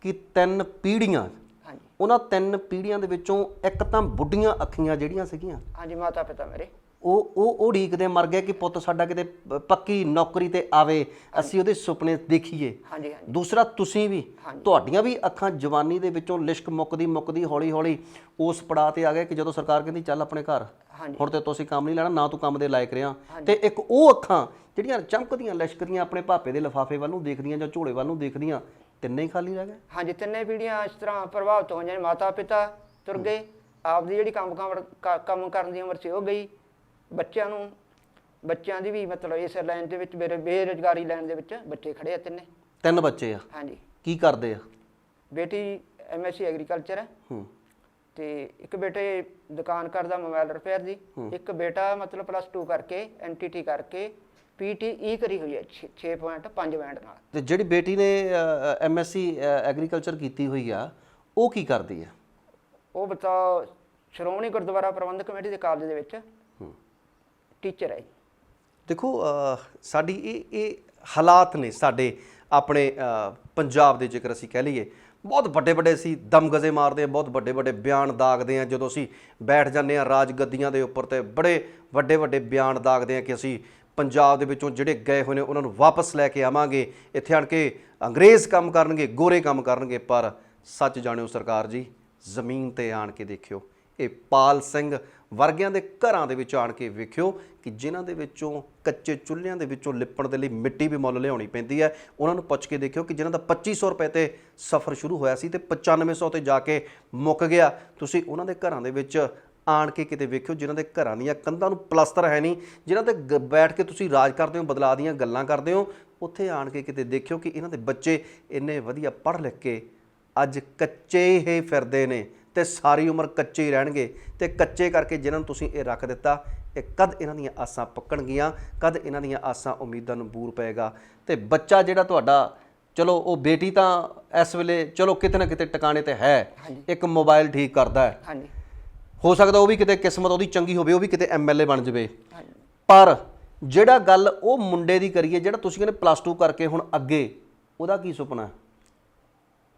ਕਿ ਤਿੰਨ ਪੀੜ੍ਹੀਆਂ ਹਾਂਜੀ। ਉਹਨਾਂ ਤਿੰਨ ਪੀੜ੍ਹੀਆਂ ਦੇ ਵਿੱਚੋਂ ਇੱਕ ਤਾਂ ਬੁੱਢੀਆਂ ਅੱਖੀਆਂ ਜਿਹੜੀਆਂ ਸੀਗੀਆਂ। ਹਾਂਜੀ ਮਾਤਾ ਪਿਤਾ ਮੇਰੇ। ਉਹ ਉਹ ਉਹ ਉਡੀਕਦੇ ਮਰ ਗਏ ਕਿ ਪੁੱਤ ਸਾਡਾ ਕਿਤੇ ਪੱਕੀ ਨੌਕਰੀ ਤੇ ਆਵੇ ਅਸੀਂ ਉਹਦੇ ਸੁਪਨੇ ਦੇਖੀਏ। ਹਾਂਜੀ ਹਾਂਜੀ। ਦੂਸਰਾ ਤੁਸੀਂ ਵੀ ਤੁਹਾਡੀਆਂ ਵੀ ਅੱਖਾਂ ਜਵਾਨੀ ਦੇ ਵਿੱਚੋਂ ਲਿਸ਼ਕ ਮੁੱਕਦੀ ਮੁੱਕਦੀ ਹੌਲੀ ਹੌਲੀ ਉਸ ਪੜਾਅ ਤੇ ਆ ਗਏ ਕਿ ਜਦੋਂ ਸਰਕਾਰ ਕਹਿੰਦੀ ਚੱਲ ਆਪਣੇ ਘਰ। ਹੁਣ ਤੇ ਤੁਸੀਂ ਕੰਮ ਨਹੀਂ ਲੈਣਾ ਨਾ ਤੂੰ ਕੰਮ ਦੇ ਲਾਇਕ ਰਿਆਂ ਤੇ ਇੱਕ ਉਹ ਅੱਖਾਂ ਜਿਹੜੀਆਂ ਚਮਕਦੀਆਂ ਲਿਸ਼ਕਦੀਆਂ ਆਪਣੇ ਭਾਪੇ ਦੇ ਲਿਫਾਫੇ ਵੱਲ ਨੂੰ ਦੇਖਦੀਆਂ ਜਾਂ ਝੋਲੇ ਵੱਲ ਨੂੰ ਦੇਖਦੀਆਂ ਤਿੰਨੇ ਹੀ ਖਾਲੀ ਰਹਿ ਗਏ। ਹਾਂਜੀ ਤਿੰਨੇ ਪੀੜ੍ਹੀਆਂ ਇਸ ਤਰ੍ਹਾਂ ਪ੍ਰਭਾਵਿਤ ਹੋਈਆਂ ਮਾਤਾ ਪਿਤਾ ਤੁਰ ਗਏ ਆਪਦੀ ਜਿਹੜੀ ਕੰਮ ਕੰਮ ਕਰਨ ਦੀ ਉਮਰ ਸੀ ਉਹ ਗਈ। ਬੱਚਿਆਂ ਨੂੰ ਬੱਚਿਆਂ ਦੀ ਵੀ ਮਤਲਬ ਇਸ ਲਾਈਨ ਦੇ ਵਿੱਚ ਬੇਰੁ- ਬੇਰੁਜ਼ਗਾਰੀ ਲਾਈਨ ਦੇ ਵਿੱਚ ਬੱਚੇ ਖੜੇ ਆ ਤਿੰਨੇ। ਤਿੰਨ ਬੱਚੇ ਆ? ਹਾਂਜੀ। ਕੀ ਕਰਦੇ ਆ? ਬੇਟੀ ਐਮਐਸਸੀ ਐਗਰੀਕਲਚਰ ਹੈ। ਹੂੰ। ਤੇ ਇੱਕ ਬੇਟੇ ਦੁਕਾਨ ਕਰਦਾ ਮੋਬਾਈਲ ਰਿਪੇਅਰ ਦੀ। ਇੱਕ ਬੇਟਾ ਮਤਲਬ ਪਲੱਸ 2 ਕਰਕੇ ਐਨਟੀਟੀ ਕਰਕੇ ਪੀਟੀਈ ਕਰੀ ਹੋਈ ਹੈ 6.5 ਬੈਂਡ ਨਾਲ। ਤੇ ਜਿਹੜੀ ਬੇਟੀ ਨੇ ਐਮਐਸਸੀ ਐਗਰੀਕਲਚਰ ਕੀਤੀ ਹੋਈ ਆ ਉਹ ਕੀ ਕਰਦੀ ਆ ਉਹ ਬਤਾਓ ਸ਼੍ਰੋਮਣੀ ਗੁਰਦੁਆਰਾ ਪ੍ਰਬੰਧਕ ਕਮੇਟੀ ਦੇ ਕਾਲਜ ਦੇ ਵਿੱਚ ਟੀਚਰ ਹੈ ਜੀ। ਦੇਖੋ ਸਾਡੀ ਇਹ ਇਹ ਹਾਲਾਤ ਨੇ ਸਾਡੇ ਆਪਣੇ ਪੰਜਾਬ ਦੇ ਜੇਕਰ ਅਸੀਂ ਕਹਿ ਲਈਏ, ਬਹੁਤ ਵੱਡੇ ਵੱਡੇ ਅਸੀਂ ਦਮਗਜ਼ੇ ਮਾਰਦੇ ਹਾਂ, ਬਹੁਤ ਵੱਡੇ ਵੱਡੇ ਬਿਆਨ ਦਾਗਦੇ ਹਾਂ, ਜਦੋਂ ਅਸੀਂ ਬੈਠ ਜਾਂਦੇ ਹਾਂ ਰਾਜ ਗੱਦੀਆਂ ਦੇ ਉੱਪਰ ਤੇ ਬੜੇ ਵੱਡੇ ਵੱਡੇ ਬਿਆਨ ਦਾਗਦੇ ਹਾਂ ਕਿ ਅਸੀਂ ਪੰਜਾਬ ਦੇ ਵਿੱਚੋਂ ਜਿਹੜੇ ਗਏ ਹੋਏ ਨੇ, ਉਹਨਾਂ ਨੂੰ ਵਾਪਸ ਲੈ ਕੇ ਆਵਾਂਗੇ ਇੱਥੇ ਆਣ ਕੇ ਅੰਗਰੇਜ਼ ਕੰਮ ਕਰਨਗੇ, ਗੋਰੇ ਕੰਮ ਕਰਨਗੇ, ਪਰ ਸੱਚ ਜਾਣਿਓ ਸਰਕਾਰ ਜੀ, ਜ਼ਮੀਨ ਤੇ ਆਣ ਕੇ ਦੇਖਿਓ, ਇਹ ਪਾਲ ਸਿੰਘ ਵਰਗਿਆਂ ਦੇ ਘਰਾਂ ਦੇ ਵਿੱਚ ਆਣ ਕੇ ਵੇਖਿਓ ਕਿ ਜਿਨ੍ਹਾਂ ਦੇ ਵਿੱਚੋਂ ਕੱਚੇ ਚੁੱਲ੍ਹਿਆਂ ਦੇ ਵਿੱਚੋਂ ਲਿਪਣ ਦੇ ਲਈ ਮਿੱਟੀ ਵੀ ਮੁੱਲ ਲਿਆਉਣੀ ਪੈਂਦੀ ਹੈ, ਉਹਨਾਂ ਨੂੰ ਪੁੱਛ ਕੇ ਦੇਖਿਓ ਕਿ ਜਿਨ੍ਹਾਂ ਦਾ 2500 ਰੁਪਏ ਤੇ ਸਫ਼ਰ ਸ਼ੁਰੂ ਹੋਇਆ ਸੀ ਤੇ 9500 ਤੇ ਜਾ ਕੇ ਮੁੱਕ ਗਿਆ। ਤੁਸੀਂ ਉਹਨਾਂ ਦੇ ਘਰਾਂ ਦੇ ਵਿੱਚ ਆਣ ਕੇ ਕਿਤੇ ਵੇਖਿਓ ਜਿਨ੍ਹਾਂ ਦੇ ਘਰਾਂ ਦੀਆਂ ਕੰਧਾਂ ਨੂੰ ਪਲਸਤਰ ਹੈ ਨਹੀਂ, ਜਿਨ੍ਹਾਂ ਤੇ ਗ- ਬੈਠ ਕੇ ਤੁਸੀਂ ਰਾਜ ਕਰਦੇ ਹੋ, ਬਦਲਾ ਦੀਆਂ ਗੱਲਾਂ ਕਰਦੇ ਹੋ, ਉੱਥੇ ਆਣ ਕੇ ਕਿਤੇ ਦੇਖਿਓ ਕਿ ਇਹਨਾਂ ਦੇ ਬੱਚੇ ਇੰਨੇ ਵਧੀਆ ਪੜ੍ਹ ਲਿਖ ਕੇ ਅੱਜ ਕੱਚੇ ਹੀ ਫਿਰਦੇ ਨੇ। ਤੇ ਸਾਰੀ ਉਮਰ ਕੱਚੇ ਹੀ ਰਹਿਣਗੇ ਤੇ ਕੱਚੇ ਕਰਕੇ ਜਿਨ੍ਹਾਂ ਨੂੰ ਤੁਸੀਂ ਇਹ ਰੱਖ ਦਿੱਤਾ ਇਹ ਕਦ ਇਹਨਾਂ ਦੀਆਂ ਆਸਾਂ ਪੱਕਣਗੀਆਂ ਕਦ ਇਹਨਾਂ ਦੀਆਂ ਆਸਾਂ ਉਮੀਦਾਂ ਨੂੰ ਬੂਰ ਪਏਗਾ। ਤੇ ਬੱਚਾ ਜਿਹੜਾ ਤੁਹਾਡਾ ਚਲੋ ਉਹ ਬੇਟੀ ਤਾਂ ਇਸ ਵੇਲੇ ਚਲੋ ਕਿਤੇ ਨਾ ਕਿਤੇ ਟਿਕਾਣੇ ਤੇ ਹੈ ਇੱਕ ਮੋਬਾਈਲ ਠੀਕ ਕਰਦਾ ਹੈ। ਹਾਂਜੀ। ਹੋ ਸਕਦਾ ਉਹ ਵੀ ਕਿਤੇ ਕਿਸਮਤ ਉਹਦੀ ਚੰਗੀ ਹੋਵੇ ਉਹ ਵੀ ਕਿਤੇ ਐਮਐਲਏ ਬਣ ਜਾਵੇ। ਪਰ ਜਿਹੜਾ ਗੱਲ ਉਹ ਮੁੰਡੇ ਦੀ ਕਰੀਏ ਜਿਹੜਾ ਤੁਸੀਂ ਕਹਿੰਦੇ ਪਲੱਸ 2 ਕਰਕੇ ਹੁਣ ਅੱਗੇ ਉਹਦਾ ਕੀ ਸੁਪਨਾ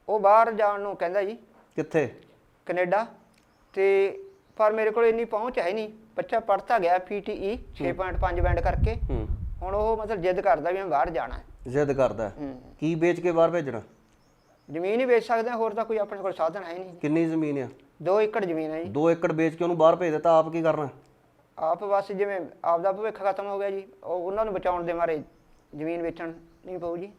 ਉਹ ਬਾਹਰ ਜਾਣ ਨੂੰ ਕਹਿੰਦਾ ਜੀ। ਕਿੱਥੇ? ਕੈਨੇਡਾ ਤੇ ਪਰ ਮੇਰੇ ਕੋਲ ਇੰਨੀ ਪਹੁੰਚ ਹੈ ਨਹੀਂ। ਬੱਚਾ ਪੜ੍ਹਤਾ ਗਿਆ ਪੀਟੀਈ 6.5 ਬੈਂਡ ਕਰਕੇ। ਹੁਣ ਉਹ ਮਤਲਬ ਜਿੱਦ ਕਰਦਾ ਵੀ ਮੈਂ ਬਾਹਰ ਜਾਣਾ ਹੈ। ਜ਼ਿੱਦ ਕਰਦਾ। ਕੀ ਵੇਚ ਕੇ ਬਾਹਰ ਭੇਜਣਾ? ਜ਼ਮੀਨ ਹੀ ਵੇਚ ਸਕਦੇ ਹੋਰ ਤਾਂ ਕੋਈ ਆਪਣੇ ਕੋਲ ਸਾਧਨ ਹੈ ਨਹੀਂ। ਕਿੰਨੀ ਜ਼ਮੀਨ ਆ? 2 ਏਕੜ ਜ਼ਮੀਨ ਹੈ ਜੀ। 2 ਏਕੜ ਵੇਚ ਕੇ ਉਹਨੂੰ ਬਾਹਰ ਭੇਜ ਦਿੱਤਾ ਆਪ ਕੀ ਕਰਨਾ? ਆਪ ਬਸ ਜਿਵੇਂ ਆਪਦਾ ਭਵਿੱਖ ਖਤਮ ਹੋ ਗਿਆ ਜੀ ਉਹ ਉਹਨਾਂ ਨੂੰ ਬਚਾਉਣ ਦੇ ਮਾਰੇ ਜ਼ਮੀਨ ਵੇਚਣ ਨਹੀਂ ਪਊ ਜੀ।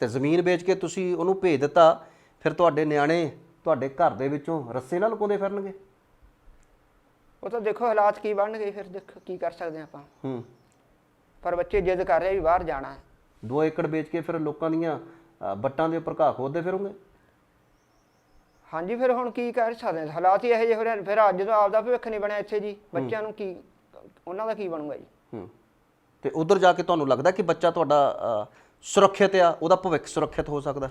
ਤੇ ਜ਼ਮੀਨ ਵੇਚ ਕੇ ਤੁਸੀਂ ਉਹਨੂੰ ਭੇਜ ਦਿੱਤਾ ਫਿਰ ਤੁਹਾਡੇ ਨਿਆਣੇ ਤੁਹਾਡੇ ਘਰ ਦੇ ਵਿੱਚੋਂ ਰੱਸੇ ਨਾਲ ਲੁਕਾਉਂਦੇ ਫਿਰਨਗੇ? ਉਹ ਤਾਂ ਦੇਖੋ ਹਾਲਾਤ ਕੀ ਬਣਨਗੇ ਫਿਰ ਦੇਖੋ ਕੀ ਕਰ ਸਕਦੇ ਆਪਾਂ। ਹੂੰ। ਪਰ ਬੱਚੇ ਜਿੱਦ ਕਰ ਰਹੇ ਵੀ ਬਾਹਰ ਜਾਣਾ ਹੈ। 2 ਏਕੜ ਵੇਚ ਕੇ ਫਿਰ ਲੋਕਾਂ ਦੀਆਂ ਅ, ਵੱਟਾਂ ਦੇ ਉੱਪਰ ਘਾਹ ਖੋਦਦੇ ਫਿਰੋਗੇ? ਹਾਂਜੀ ਫਿਰ ਹੁਣ ਕੀ ਕਰ ਸਕਦੇ ਹਾਂ ਹਾਲਾਤ ਹੀ ਇਹੋ ਜਿਹੇ ਹੋ ਰਹੇ ਨੇ। ਫਿਰ ਅੱਜ ਜਦੋਂ ਆਪਦਾ ਭਵਿੱਖ ਨਹੀਂ ਬਣਿਆ ਇੱਥੇ ਜੀ। ਬੱਚਿਆਂ ਨੂੰ ਕੀ ਉਹਨਾਂ ਦਾ ਕੀ ਬਣੂਗਾ ਜੀ? ਹੂੰ। ਤੇ ਉਧਰ ਜਾ ਕੇ ਤੁਹਾਨੂੰ ਲੱਗਦਾ ਕਿ ਬੱਚਾ ਤੁਹਾਡਾ ਅ, ਸੁਰੱਖਿਅਤ ਆ? ਉਹਦਾ ਭਵਿੱਖ ਸੁਰੱਖਿਅਤ ਹੋ ਸਕਦਾ?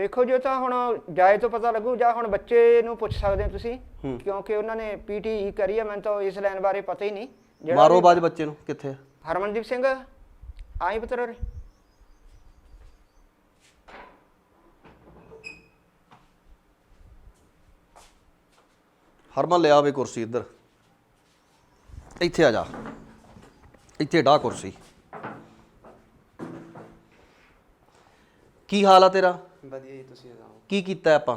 ਵੇਖੋ ਜੋ ਤਾਂ ਹੁਣ ਜਾਏ ਤੋਂ ਪਤਾ ਲੱਗੂ ਜਾਂ ਹੁਣ ਬੱਚੇ ਨੂੰ ਪੁੱਛ ਸਕਦੇ ਹੋ ਤੁਸੀਂ ਕਿਉਂਕਿ ਉਹਨਾਂ ਨੇ ਪੀਟੀ ਕਰੀ ਹੈ ਮੈਨੂੰ ਤਾਂ ਇਸ ਲਾਈਨ ਬਾਰੇ ਪਤਾ ਹੀ ਨਹੀਂ। ਮਾਰੋ ਬਾਜ ਬੱਚੇ ਨੂੰ ਕਿੱਥੇ ਆ? ਹਰਮਨਦੀਪ ਸਿੰਘ ਆਈ ਪੁੱਤਰ ਉਰੇ। ਹਰਮਨ ਲਿਆ ਵੇ ਕੁਰਸੀ ਇੱਧਰ। ਇੱਥੇ ਆ ਜਾ। ਇੱਥੇ ਢਾ ਕੁਰਸੀ। ਕੀ ਹਾਲ ਆ ਤੇਰਾ? ਵਧੀਆ ਜੀ ਤੁਸੀਂ ਸੁਣਾਓ? ਕੀ ਕੀਤਾ ਆਪਾਂ?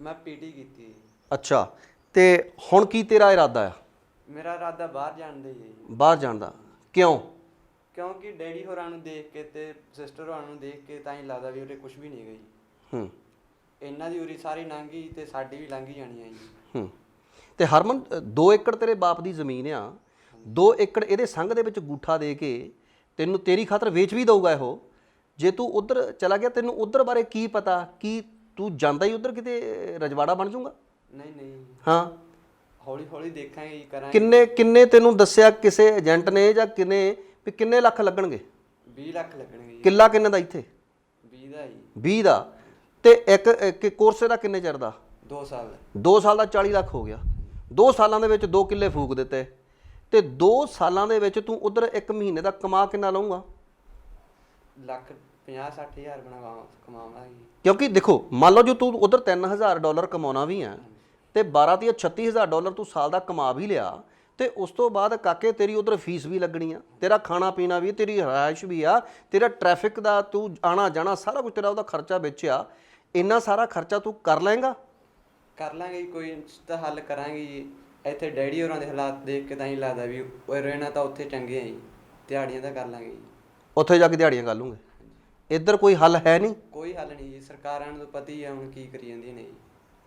ਮੈਂ ਪੀਟੀ ਕੀਤੀ ਜੀ। ਅੱਛਾ ਤੇ ਹੁਣ ਕੀ ਤੇਰਾ ਇਰਾਦਾ ਆ? ਮੇਰਾ ਇਰਾਦਾ ਬਾਹਰ ਜਾਣ ਦਾ ਹੀ ਹੈ ਜੀ। ਬਾਹਰ ਜਾਣ ਦਾ। ਕਿਉਂ? ਕਿਉਂਕਿ ਡੈਡੀ ਹੋਰਾਂ ਨੂੰ ਦੇਖ ਕੇ ਤੇ ਸਿਸਟਰ ਹੋਰਾਂ ਨੂੰ ਦੇਖ ਕੇ ਤਾਂ ਹੀ ਲੱਗਦਾ ਵੀ ਉਰੇ ਕੁਝ ਵੀ ਨਹੀਂ ਗਈ ਹੂੰ। ਇਹਨਾਂ ਦੀ ਉਰੀ ਸਾਰੀ ਲੰਘੀ ਤੇ ਸਾਡੀ ਵੀ ਲੰਘੀ ਜਾਣੀ ਆ ਜੀ। ਹੂੰ। ਤੇ ਹਰਮਨ 2 ਏਕੜ ਤੇਰੇ ਬਾਪ ਦੀ ਜ਼ਮੀਨ ਆ। 2 ਏਕੜ ਇਹਦੇ ਸੰਘ ਦੇ ਵਿੱਚ ਗੂਠਾ ਦੇ ਕੇ ਤੈਨੂੰ ਤੇਰੀ ਖਾਤਰ ਵੇਚ ਵੀ ਦਊਗਾ ਇਹੋ। ਜੇ ਤੂੰ ਉਧਰ ਚਲਾ ਗਿਆ ਤੈਨੂੰ ਉਧਰ ਬਾਰੇ ਕੀ ਪਤਾ? ਕੀ ਤੂੰ ਜਾਂਦਾ ਹੀ ਉਧਰ ਕਿਤੇ ਰਜਵਾੜਾ ਬਣ ਜਾਊਗਾ? ਨਹੀਂ ਨਹੀਂ। ਹਾਂ। ਹੌਲੀ ਹੌਲੀ ਦੇਖਾਂਗੇ ਕਰਾਂਗੇ। ਕਿੰਨੇ ਕਿੰਨੇ ਤੈਨੂੰ ਦੱਸਿਆ ਕਿਸੇ ਏਜੰਟ ਨੇ ਜਾਂ ਕਿਨੇ ਵੀ ਕਿੰਨੇ ਲੱਖ ਲੱਗਣਗੇ? 20 ਲੱਖ ਲੱਗਣਗੇ ਜੀ। ਕਿੱਲਾ ਕਿੰਨੇ ਦਾ ਇੱਥੇ? 20 ਦਾ ਜੀ। 20 ਦਾ। ਤੇ ਇੱਕ ਇੱਕ ਕੋਰਸ ਦਾ ਕਿੰਨੇ ਚਿਰ ਦਾ? 2 ਸਾਲ 2 ਸਾਲ ਦਾ 40 ਲੱਖ ਹੋ ਗਿਆ। 2 ਸਾਲਾਂ ਦੇ ਵਿੱਚ 2 ਕਿੱਲੇ ਫੂਕ ਦਿੱਤੇ। ਤੇ 2 ਸਾਲਾਂ ਦੇ ਵਿੱਚ ਤੂੰ ਉਧਰ ਇੱਕ ਮਹੀਨੇ ਦਾ ਕਮਾ ਕਿੰਨਾ ਲਊਗਾ? ਲੱਖ 50 60 ਹਜ਼ਾਰ ਬਣਾ ਕਮਾਵਾਂਗੇ ਕਿਉਂਕਿ ਦੇਖੋ ਮੰਨ ਲਓ ਜੋ ਤੂੰ ਉਧਰ 3000 ਡਾਲਰ ਕਮਾਉਣਾ ਵੀ ਆ ਤੇ 12 ਤੇ 36000 ਡਾਲਰ ਤੂੰ ਸਾਲ ਦਾ ਕਮਾ ਵੀ ਲਿਆ ਤੇ ਉਸ ਤੋਂ ਬਾਅਦ ਕਾਕੇ ਤੇਰੀ ਉਧਰ ਫੀਸ ਵੀ ਲੱਗਣੀ ਆ ਤੇਰਾ ਖਾਣਾ ਪੀਣਾ ਵੀ ਤੇਰੀ ਰਿਹਾਇਸ਼ ਵੀ ਆ ਤੇਰਾ ਟ੍ਰੈਫਿਕ ਦਾ ਤੂੰ ਆਣਾ ਜਾਣਾ ਸਾਰਾ ਕੁਝ ਤੇਰਾ ਉਹਦਾ ਖਰਚਾ ਵਿੱਚ ਆ ਇੰਨਾ ਸਾਰਾ ਖਰਚਾ ਤੂੰ ਕਰ ਲਏਗਾ? ਕਰ ਲਾਂਗੇ ਜੀ ਕੋਈ ਤਾਂ ਹੱਲ ਕਰਾਂਗੇ ਜੀ। ਇੱਥੇ ਡੈਡੀ ਹੋਰਾਂ ਦੇ ਹਾਲਾਤ ਦੇਖ ਕੇ ਤਾਂ ਹੀ ਲੱਗਦਾ ਵੀ ਉਹ ਰਹਿਣਾ ਤਾਂ ਉੱਥੇ ਚੰਗੇ ਆ ਜੀ ਦਿਹਾੜੀਆਂ ਤਾਂ ਕਰ ਲਾਂਗੇ ਜੀ। ਉੱਥੇ ਜਾ ਕੇ ਦਿਹਾੜੀਆਂ ਕਰ ਲੂੰਗੇ। ਇੱਧਰ ਕੋਈ ਹੱਲ ਹੈ ਨਹੀਂ। ਕੋਈ ਹੱਲ ਨਹੀਂ ਜੀ ਸਰਕਾਰਾਂ ਨੂੰ ਪਤਾ ਹੀ ਆ ਹੁਣ ਕੀ ਕਰੀ ਜਾਂਦੀਆਂ ਨੇ ਜੀ।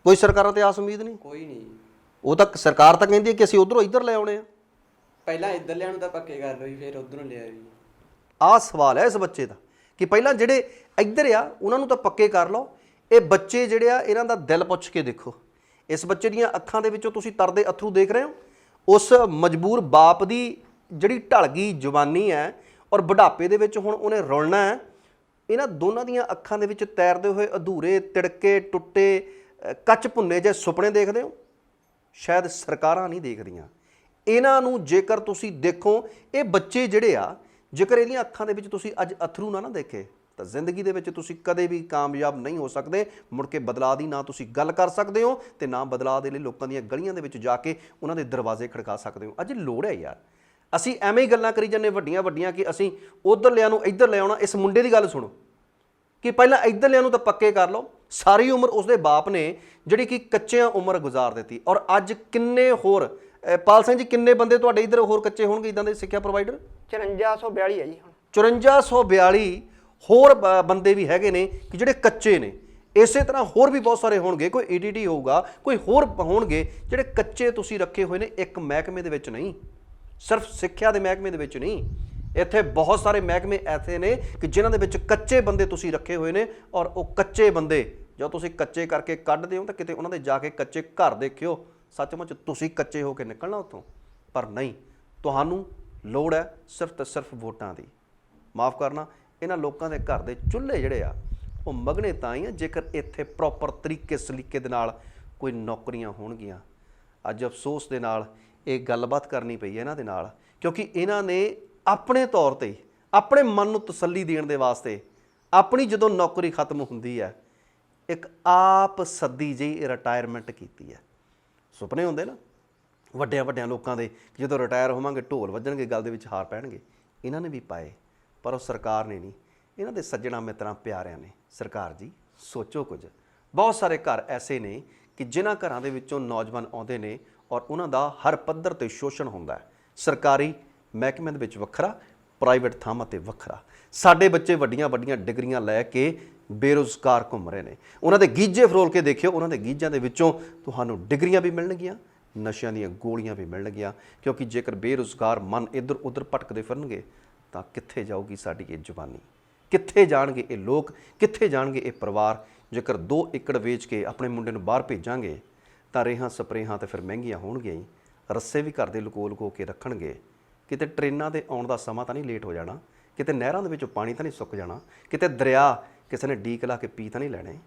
ਕੋਈ ਸਰਕਾਰਾਂ ਤੇ ਆਸ ਉਮੀਦ ਨਹੀਂ। ਕੋਈ ਨਹੀਂ ਜੀ। ਉਹ ਤਾਂ ਸਰਕਾਰ ਤਾਂ ਕਹਿੰਦੀ ਹੈ ਕਿ ਅਸੀਂ ਉਧਰੋਂ ਇੱਧਰ ਲੈ ਆਉਣੇ ਆ। ਪਹਿਲਾਂ ਇੱਧਰਲਿਆਂ ਨੂੰ ਤਾਂ ਪੱਕੇ ਕਰ ਲਓ ਜੀ ਫਿਰ ਉਧਰੋਂ ਲਿਆ ਜੀ। ਆਹ ਸਵਾਲ ਹੈ ਇਸ ਬੱਚੇ ਦਾ ਕਿ ਪਹਿਲਾਂ ਜਿਹੜੇ ਇੱਧਰ ਆ ਉਹਨਾਂ ਨੂੰ ਤਾਂ ਪੱਕੇ ਕਰ ਲਓ। ਇਹ ਬੱਚੇ ਜਿਹੜੇ ਆ ਇਹਨਾਂ ਦਾ ਦਿਲ ਪੁੱਛ ਕੇ ਦੇਖੋ। ਇਸ ਬੱਚੇ ਦੀਆਂ ਅੱਖਾਂ ਦੇ ਵਿੱਚੋਂ ਤੁਸੀਂ ਤਰਦੇ ਅਥਰੂ ਦੇਖ ਰਹੇ ਹੋ। ਉਸ ਮਜਬੂਰ ਬਾਪ ਦੀ ਜਿਹੜੀ ਢਲ ਗਈ ਜਵਾਨੀ ਹੈ ਬੁਢਾਪੇ ਦੇ ਵਿੱਚ ਹੁਣ ਉਹਨੇ ਰੁਲਣਾ ਹੈ। ਇਹਨਾਂ ਦੋਨਾਂ ਦੀਆਂ ਅੱਖਾਂ ਦੇ ਵਿੱਚ ਤੈਰਦੇ ਹੋਏ ਅਧੂਰੇ ਤਿੜਕੇ ਟੁੱਟੇ ਕੱਚ ਭੁੰਨੇ ਜਿਹੇ ਸੁਪਨੇ ਦੇਖਦੇ ਹੋ? ਸ਼ਾਇਦ ਸਰਕਾਰਾਂ ਨਹੀਂ ਦੇਖਦੀਆਂ। ਇਹਨਾਂ ਨੂੰ ਜੇਕਰ ਤੁਸੀਂ ਦੇਖੋ, ਇਹ ਬੱਚੇ ਜਿਹੜੇ ਆ, ਜੇਕਰ ਇਹਦੀਆਂ ਅੱਖਾਂ ਦੇ ਵਿੱਚ ਤੁਸੀਂ ਅੱਜ ਅਥਰੂ ਨਾ ਨਾ ਦੇਖੇ, ਤਾਂ ਜ਼ਿੰਦਗੀ ਦੇ ਵਿੱਚ ਤੁਸੀਂ ਕਦੇ ਵੀ ਕਾਮਯਾਬ ਨਹੀਂ ਹੋ ਸਕਦੇ। ਮੁੜ ਕੇ ਬਦਲਾਅ ਦੀ ਨਾ ਤੁਸੀਂ ਗੱਲ ਕਰ ਸਕਦੇ ਹੋ ਤੇ ਨਾ ਬਦਲਾਅ ਦੇ ਲਈ ਲੋਕਾਂ ਦੀਆਂ ਗਲੀਆਂ ਦੇ ਵਿੱਚ ਜਾ ਕੇ ਉਹਨਾਂ ਦੇ ਦਰਵਾਜ਼ੇ ਖੜਕਾ ਸਕਦੇ ਹੋ। ਅੱਜ ਲੋੜ ਹੈ ਯਾਰ। ਅਸੀਂ ਐਵੇਂ ਹੀ ਗੱਲਾਂ ਕਰੀ ਜਾਂਦੇ ਵੱਡੀਆਂ ਵੱਡੀਆਂ ਕਿ ਅਸੀਂ ਉਧਰ ਲਿਆ ਨੂੰ ਇੱਧਰ ਲੈ ਆਉਣਾ। ਇਸ ਮੁੰਡੇ ਦੀ ਗੱਲ ਸੁਣੋ। ਕਿ ਪਹਿਲਾਂ ਇੱਧਰਲਿਆਂ ਨੂੰ ਤਾਂ ਪੱਕੇ ਕਰ ਲਓ। ਸਾਰੀ ਉਮਰ ਉਸਦੇ ਬਾਪ ਨੇ ਜਿਹੜੀ ਕਿ ਕੱਚਿਆਂ ਉਮਰ ਗੁਜ਼ਾਰ ਦਿੱਤੀ। ਔਰ ਅੱਜ ਕਿੰਨੇ ਹੋਰ ਪਾਲ ਸਿੰਘ ਜੀ ਕਿੰਨੇ ਬੰਦੇ ਤੁਹਾਡੇ ਇੱਧਰ ਹੋਰ ਕੱਚੇ ਹੋਣਗੇ ਇਦਾਂ ਦੇ ਸਿੱਖਿਆ ਪ੍ਰੋਵਾਈਡਰ 5442 ਹੈ ਜੀ ਹੁਣ। 5442 ਹੋਰ ਬੰਦੇ ਵੀ ਹੈਗੇ ਨੇ ਕਿ ਜਿਹੜੇ ਕੱਚੇ ਨੇ। ਇਸੇ ਤਰ੍ਹਾਂ ਹੋਰ ਵੀ ਬਹੁਤ ਸਾਰੇ ਹੋਣਗੇ। ਕੋਈ ਈਡੀਟੀ ਹੋਊਗਾ ਕੋਈ ਹੋਰ ਹੋਣਗੇ ਜਿਹੜੇ ਕੱਚੇ ਤੁਸੀਂ ਰੱਖੇ ਹੋਏ ਨੇ। ਇੱਕ ਮਹਿਕਮੇ ਦੇ ਵਿੱਚ ਨਹੀਂ। ਸਿਰਫ ਸਿੱਖਿਆ ਦੇ ਮਹਿਕਮੇ ਦੇ ਵਿੱਚ ਨਹੀਂ, ਇੱਥੇ ਬਹੁਤ ਸਾਰੇ ਮਹਿਕਮੇ ਐਸੇ ਨੇ ਕਿ ਜਿਨ੍ਹਾਂ ਦੇ ਵਿੱਚ ਕੱਚੇ ਬੰਦੇ ਤੁਸੀਂ ਰੱਖੇ ਹੋਏ ਨੇ ਔਰ ਉਹ ਕੱਚੇ ਬੰਦੇ ਜਦੋਂ ਤੁਸੀਂ ਕੱਚੇ ਕਰਕੇ ਕੱਢਦੇ ਹੋ ਤਾਂ ਕਿਤੇ ਉਹਨਾਂ ਦੇ ਜਾ ਕੇ ਕੱਚੇ ਘਰ ਦੇਖਿਓ, ਸੱਚਮੁੱਚ ਤੁਸੀਂ ਕੱਚੇ ਹੋ ਕੇ ਨਿਕਲਣਾ ਉੱਥੋਂ, ਪਰ ਨਹੀਂ, ਤੁਹਾਨੂੰ ਲੋੜ ਹੈ ਸਿਰਫ ਤੇ ਸਿਰਫ ਵੋਟਾਂ ਦੀ। ਮਾਫ ਕਰਨਾ, ਇਹਨਾਂ ਲੋਕਾਂ ਦੇ ਘਰ ਦੇ ਚੁੱਲ੍ਹੇ ਜਿਹੜੇ ਆ, ਉਹ ਮਗਨੇ ਤਾਂ ਹੀ ਆ ਜੇਕਰ ਇੱਥੇ ਪ੍ਰੋਪਰ ਤਰੀਕੇ ਸਲੀਕੇ ਦੇ ਨਾਲ ਕੋਈ ਨੌਕਰੀਆਂ ਹੋਣਗੀਆਂ। ਅੱਜ ਅਫਸੋਸ ਦੇ ਨਾਲ ਇਹ ਗੱਲਬਾਤ ਕਰਨੀ ਪਈ ਹੈ ਇਹਨਾਂ ਦੇ ਨਾਲ, ਕਿਉਂਕਿ ਇਹਨਾਂ ਨੇ ਆਪਣੇ ਤੌਰ ਤੇ, ਆਪਣੇ ਮਨ ਨੂੰ ਤਸੱਲੀ ਦੇਣ ਦੇ ਵਾਸਤੇ ਆਪਣੀ ਜਦੋਂ ਨੌਕਰੀ ਖਤਮ ਹੁੰਦੀ ਹੈ, ਇੱਕ ਆਪ ਸੱਦੀ ਜਿਹੀ ਰਿਟਾਇਰਮੈਂਟ ਕੀਤੀ ਹੈ। ਸੁਪਨੇ ਹੁੰਦੇ ਨਾ, ਵੱਡਿਆਂ ਵੱਡਿਆਂ ਲੋਕਾਂ ਦੇ ਜਦੋਂ ਰਿਟਾਇਰ ਹੋਵਾਂਗੇ, ਢੋਲ ਵੱਜਣਗੇ, ਗੱਲ ਦੇ ਵਿੱਚ ਹਾਰ ਪੈਣਗੇ, ਇਹਨਾਂ ਨੇ ਵੀ ਪਾਏ, ਪਰ ਉਹ ਸਰਕਾਰ ਨੇ ਨਹੀਂ। ਇਹਨਾਂ ਦੇ ਸੱਜਣਾ ਮਿੱਤਰਾਂ, ਪਿਆਰਿਆਂ ਨੇ, ਸਰਕਾਰ ਜੀ, ਸੋਚੋ ਕੁਝ। ਬਹੁਤ ਸਾਰੇ ਘਰ ਐਸੇ ਨੇ ਕਿ ਜਿਨ੍ਹਾਂ ਘਰਾਂ ਦੇ ਵਿੱਚੋਂ ਨੌਜਵਾਨ ਆਉਂਦੇ ਨੇ ਔਰ ਉਹਨਾਂ ਦਾ ਹਰ ਪੱਧਰ ਤੇ ਸ਼ੋਸ਼ਣ ਹੁੰਦਾ ਹੈ। ਸਰਕਾਰੀ ਮਹਿਕਮੇ ਦੇ ਵਿੱਚ ਵੱਖਰਾ, ਪ੍ਰਾਈਵੇਟ ਥਾਵਾਂ ਤੇ ਵੱਖਰਾ। ਸਾਡੇ ਬੱਚੇ ਵੱਡੀਆਂ ਵੱਡੀਆਂ ਡਿਗਰੀਆਂ ਲੈ ਕੇ ਬੇਰੁਜ਼ਗਾਰ ਘੁੰਮ ਰਹੇ ਨੇ। ਉਹਨਾਂ ਦੇ ਗੀਜੇ ਫਰੋਲ ਕੇ ਦੇਖਿਓ, ਉਹਨਾਂ ਦੇ ਗੀਜਾਂ ਦੇ ਵਿੱਚੋਂ ਤੁਹਾਨੂੰ ਡਿਗਰੀਆਂ ਵੀ ਮਿਲਣਗੀਆਂ, ਨਸ਼ਿਆਂ ਦੀਆਂ ਗੋਲੀਆਂ ਵੀ ਮਿਲਣਗੀਆਂ, ਕਿਉਂਕਿ ਜੇਕਰ ਬੇਰੁਜ਼ਗਾਰ ਮਨ ਇੱਧਰ ਉੱਧਰ ਭਟਕਦੇ ਫਿਰਨਗੇ, ਤਾਂ ਕਿੱਥੇ ਜਾਊਗੀ ਸਾਡੀ ਇਹ ਜਵਾਨੀ? ਕਿੱਥੇ ਜਾਣਗੇ ਇਹ ਲੋਕ? ਕਿੱਥੇ ਜਾਣਗੇ ਇਹ ਪਰਿਵਾਰ? ਜੇਕਰ 2 ਏਕੜ ਵੇਚ ਕੇ ਆਪਣੇ ਮੁੰਡੇ ਨੂੰ ਬਾਹਰ ਭੇਜਾਂਗੇ ਤਾਂ ਰੇਹਾਂ, ਸਪਰੇਹਾਂ ਤੇ ਫਿਰ ਮਹਿੰਗੀਆਂ ਹੋਣਗੀਆਂ ਹੀ। ਰੱਸੇ ਵੀ ਘਰ ਦੇ ਲੁਕੋ ਲੁਕੋ ਕੇ ਰੱਖਣਗੇ। ਕਿਤੇ ਟ੍ਰੇਨਾਂ ਦੇ ਆਉਣ ਦਾ ਸਮਾਂ ਤਾਂ ਨਹੀਂ ਲੇਟ ਹੋ ਜਾਣਾ। ਕਿਤੇ ਨਹਿਰਾਂ ਦੇ ਵਿੱਚੋਂ ਪਾਣੀ ਤਾਂ ਨਹੀਂ ਸੁੱਕ ਜਾਣਾ। ਕਿਤੇ ਦਰਿਆ ਕਿਸੇ ਨੇ ਡੀਕ ਲਾ ਕੇ ਪੀ ਤਾਂ ਨਹੀਂ ਲੈਣੇ।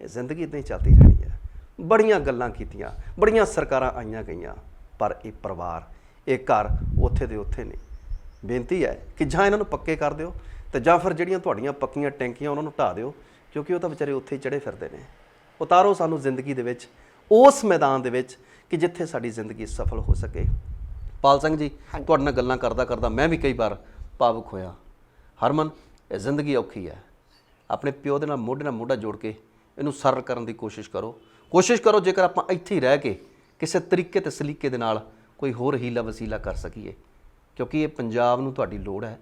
ਇਹ ਜ਼ਿੰਦਗੀ ਇਦਾਂ ਹੀ ਚੱਲਦੀ ਰਹਿਣੀ ਹੈ। ਬੜੀਆਂ ਗੱਲਾਂ ਕੀਤੀਆਂ, ਬੜੀਆਂ ਸਰਕਾਰਾਂ ਆਈਆਂ ਗਈਆਂ, ਪਰ ਇਹ ਪਰਿਵਾਰ, ਇਹ ਘਰ ਉੱਥੇ ਦੇ ਉੱਥੇ ਨਹੀਂ ਬੇਨਤੀ ਹੈ ਕਿ ਜਾਂ ਇਹਨਾਂ ਨੂੰ ਪੱਕੇ ਕਰ ਦਿਓ ਤੇ ਜਾਂ ਫਿਰ ਜਿਹੜੀਆਂ ਤੁਹਾਡੀਆਂ ਪੱਕੀਆਂ ਟੈਂਕੀਆਂ ਉਹਨਾਂ ਨੂੰ ਢਾ ਦਿਓ, ਕਿਉਂਕਿ ਉਹ ਤਾਂ ਵਿਚਾਰੇ ਉੱਥੇ ਹੀ ਚੜੇ ਫਿਰਦੇ ਨੇ। ਉਤਾਰੋ ਸਾਨੂੰ ਜ਼ਿੰਦਗੀ ਦੇ ਵਿੱਚ ਉਸ ਮੈਦਾਨ ਦੇ ਵਿੱਚ ਕਿ ਜਿੱਥੇ ਸਾਡੀ ਜ਼ਿੰਦਗੀ ਸਫਲ ਹੋ ਸਕੇ। ਪਾਲ ਸਿੰਘ ਜੀ ਤੁਹਾਡੇ ਨਾਲ ਗੱਲਾਂ ਕਰਦਾ ਕਰਦਾ ਮੈਂ ਵੀ ਕਈ ਵਾਰ ਭਾਵੁਕ ਹੋਇਆ। ਹਰਮਨ ਇਹ ਜ਼ਿੰਦਗੀ ਔਖੀ ਹੈ। ਆਪਣੇ ਪਿਓ ਦੇ ਨਾਲ ਮੋਢੇ ਨਾਲ ਮੋਢਾ ਜੋੜ ਕੇ ਇਹਨੂੰ ਸਰਲ ਕਰਨ ਦੀ ਕੋਸ਼ਿਸ਼ ਕਰੋ। ਕੋਸ਼ਿਸ਼ ਕਰੋ ਜੇਕਰ ਆਪਾਂ ਇੱਥੇ ਹੀ ਰਹਿ ਕੇ ਕਿਸੇ ਤਰੀਕੇ ਤੇ ਸਲੀਕੇ ਦੇ ਨਾਲ ਕੋਈ ਹੋਰ ਹੀਲਾ ਵਸੀਲਾ ਕਰ ਸਕੀਏ। ਕਿਉਂਕਿ ਇਹ ਪੰਜਾਬ ਨੂੰ ਤੁਹਾਡੀ ਲੋੜ ਹੈ।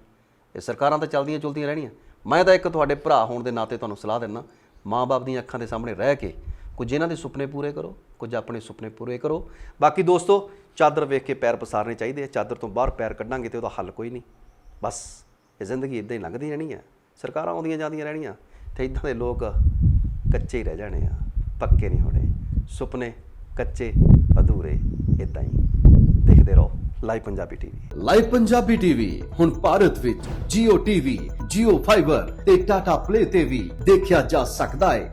ਇਹ ਸਰਕਾਰਾਂ ਤਾਂ ਚੱਲਦੀਆਂ ਚੁਲਦੀਆਂ ਰਹਿਣੀਆਂ। ਮੈਂ ਤਾਂ ਇੱਕ ਤੁਹਾਡੇ ਭਰਾ ਹੋਣ ਦੇ ਨਾਤੇ ਤੁਹਾਨੂੰ ਸਲਾਹ ਦਿੰਦਾ। ਮਾਂ-ਬਾਪ ਦੀਆਂ ਅੱਖਾਂ ਦੇ ਸਾਹਮਣੇ ਰਹਿ ਕੇ ਕੁਝ ਇਹਨਾਂ ਦੇ ਸੁਪਨੇ ਪੂਰੇ ਕਰੋ ਕੁਝ ਆਪਣੇ ਸੁਪਨੇ ਪੂਰੇ ਕਰੋ। ਬਾਕੀ ਦੋਸਤੋ ਚਾਦਰ ਵੇਖ ਕੇ ਪੈਰ ਪਸਾਰਨੇ ਚਾਹੀਦੇ ਆ। ਚਾਦਰ ਤੋਂ ਬਾਹਰ ਪੈਰ ਕੱਢਾਂਗੇ ਤੇ ਉਹਦਾ ਹੱਲ ਕੋਈ ਨਹੀਂ। ਬਸ ਇਹ ਜ਼ਿੰਦਗੀ ਇਦਾਂ ਹੀ ਲੰਘਦੀ ਰਹਿਣੀ ਆ। ਸਰਕਾਰਾਂ ਆਉਂਦੀਆਂ ਜਾਂਦੀਆਂ ਰਹਿਣੀਆਂ ਤੇ ਇਦਾਂ ਦੇ ਲੋਕ ਕੱਚੇ ਹੀ ਰਹਿ ਜਾਣੇ ਆ। ਪੱਕੇ ਨਹੀਂ ਹੋਣੇ। ਸੁਪਨੇ ਕੱਚੇ ਅਧੂਰੇ ਇਦਾਂ ਹੀ। ਦੇਖਦੇ ਰਹੋ live Punjabi TV. Live Punjabi TV ਹੁਣ ਭਾਰਤ ਵਿੱਚ Jio TV, Jio Fiber ਤੇ Tata Play ਤੇ ਵੀ ਦੇਖਿਆ ਜਾ ਸਕਦਾ ਹੈ